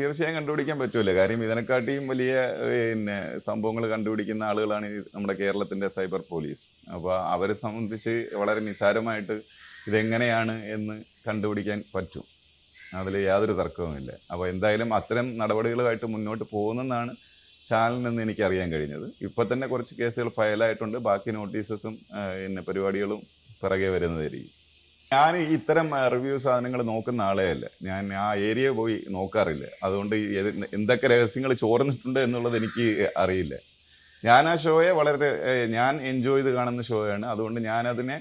തീർച്ചയായും കണ്ടുപിടിക്കാൻ പറ്റൂല. കാര്യം ഇതിനെക്കാട്ടിയും വലിയ പിന്നെ സംഭവങ്ങൾ കണ്ടുപിടിക്കുന്ന ആളുകളാണ് നമ്മുടെ കേരളത്തിന്റെ സൈബർ പോലീസ്. അപ്പോൾ അവരെ സംബന്ധിച്ച് വളരെ നിസാരമായിട്ട് ഇതെങ്ങനെയാണ് എന്ന് കണ്ടുപിടിക്കാൻ പറ്റും. അതിൽ യാതൊരു തർക്കവുമില്ല അപ്പോൾ എന്തായാലും അത്തരം നടപടികളുമായിട്ട് മുന്നോട്ട് പോകുന്നെന്നാണ് ചാനലിൽ നിന്ന് എനിക്ക് അറിയാൻ കഴിഞ്ഞത്. ഇപ്പോൾ തന്നെ കുറച്ച് കേസുകൾ ഫയലായിട്ടുണ്ട്. ബാക്കി നോട്ടീസസും പിന്നെ പരിപാടികളും പിറകെ വരുന്നതായിരിക്കും. ഞാൻ ഇത്തരം റിവ്യൂ സാധനങ്ങൾ നോക്കുന്ന ആളേ അല്ല. ഞാൻ ആ ഏരിയ പോയി നോക്കാറില്ല. അതുകൊണ്ട് എന്തൊക്കെ രഹസ്യങ്ങൾ ചോർന്നിട്ടുണ്ട് എന്നുള്ളത് എനിക്ക് അറിയില്ല. ഞാൻ ആ ഷോയെ വളരെ ഞാൻ എൻജോയ് ചെയ്ത് കാണുന്ന ഷോയാണ്. അതുകൊണ്ട് ഞാനതിനെ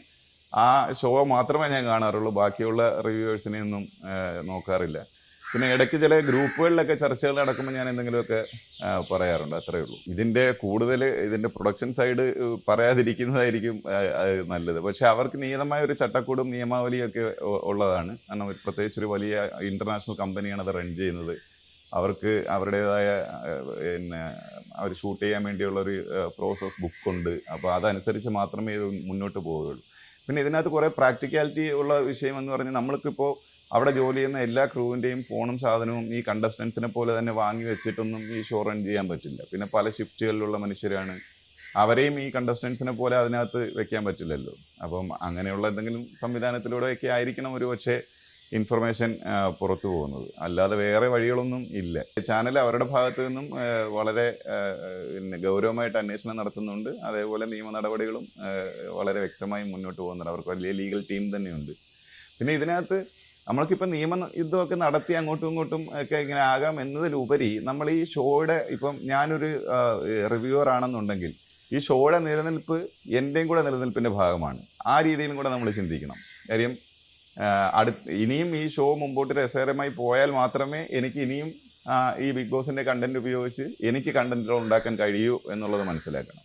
ആ ഷോ മാത്രമേ ഞാൻ കാണാറുള്ളൂ. ബാക്കിയുള്ള റിവ്യൂവേഴ്സിനെ ഒന്നും നോക്കാറില്ല. പിന്നെ ഇടയ്ക്ക് ചില ഗ്രൂപ്പുകളിലൊക്കെ ചർച്ചകൾ നടക്കുമ്പോൾ ഞാൻ എന്തെങ്കിലുമൊക്കെ പറയാറുണ്ട്. അത്രേ ഉള്ളൂ. ഇതിന്റെ കൂടുതൽ ഇതിന്റെ പ്രൊഡക്ഷൻ സൈഡ് പറയാതിരിക്കുന്നതായിരിക്കും നല്ലത്. പക്ഷെ അവർക്ക് നിയതമായ ഒരു ചട്ടക്കൂടും നിയമാവലിയൊക്കെ ഉള്ളതാണ്. കാരണം പ്രത്യേകിച്ച് ഒരു വലിയ ഇന്റർനാഷണൽ കമ്പനിയാണ് അത് റൺ ചെയ്യുന്നത്. അവർക്ക് അവരുടേതായ പിന്നെ അവർ ഷൂട്ട് ചെയ്യാൻ വേണ്ടിയുള്ള ഒരു പ്രോസസ് ബുക്കുണ്ട് അപ്പോൾ അതനുസരിച്ച് മാത്രമേ ഇത് മുന്നോട്ട് പോവുകയുള്ളൂ. പിന്നെ ഇതിനകത്ത് കുറേ പ്രാക്ടിക്കാലിറ്റി ഉള്ള വിഷയം എന്ന് പറഞ്ഞാൽ നമ്മൾക്കിപ്പോൾ അവിടെ ജോലി ചെയ്യുന്ന എല്ലാ ക്രൂവിന്റെയും ഫോണും സാധനവും ഈ കണ്ടസ്റ്റൻസിനെ പോലെ തന്നെ വാങ്ങി വെച്ചിട്ടൊന്നും ഈ ഷോ റൺ ചെയ്യാൻ പറ്റില്ല. പിന്നെ പല ഷിഫ്റ്റുകളിലുള്ള മനുഷ്യരാണ്. അവരെയും ഈ കണ്ടസ്റ്റൻസിനെ പോലെ അതിനകത്ത് വെക്കാൻ പറ്റില്ലല്ലോ. അപ്പം അങ്ങനെയുള്ള എന്തെങ്കിലും സംവിധാനത്തിലൂടെയൊക്കെ ആയിരിക്കണം ഒരു പക്ഷേ ഇൻഫർമേഷൻ പുറത്തു പോകുന്നത്. അല്ലാതെ വേറെ വഴികളൊന്നും ഇല്ല. ചാനൽ അവരുടെ ഭാഗത്തു നിന്നും വളരെ ഗൗരവമായിട്ട് അന്വേഷണം നടത്തുന്നുണ്ട്. അതേപോലെ നിയമ നടപടികളും വളരെ വ്യക്തമായി മുന്നോട്ട് പോകുന്നുണ്ട്. അവർക്ക് വലിയ ലീഗൽ ടീം തന്നെയുണ്ട്. പിന്നെ ഇതിനകത്ത് നമ്മൾക്കിപ്പോൾ നിയമ യുദ്ധമൊക്കെ നടത്തി അങ്ങോട്ടും ഇങ്ങോട്ടും ഒക്കെ ഇങ്ങനെ ആകാം എന്നതിലുപരി നമ്മൾ ഈ ഷോയുടെ ഇപ്പം ഞാനൊരു റിവ്യൂവർ ആണെന്നുണ്ടെങ്കിൽ ഈ ഷോയുടെ നിലനിൽപ്പ് എന്റെയും കൂടെ നിലനിൽപ്പിന്റെ ഭാഗമാണ്. ആ രീതിയിലും കൂടെ നമ്മൾ ചിന്തിക്കണം. കാര്യം അടു ഇനിയും ഈ ഷോ മുമ്പോട്ട് രസകരമായി പോയാൽ മാത്രമേ എനിക്ക് ഇനിയും ഈ ബിഗ് ബോസിന്റെ കണ്ടന്റ് ഉപയോഗിച്ച് എനിക്ക് കണ്ടന്റുകൾ ഉണ്ടാക്കാൻ കഴിയൂ എന്നുള്ളത് മനസ്സിലാക്കണം.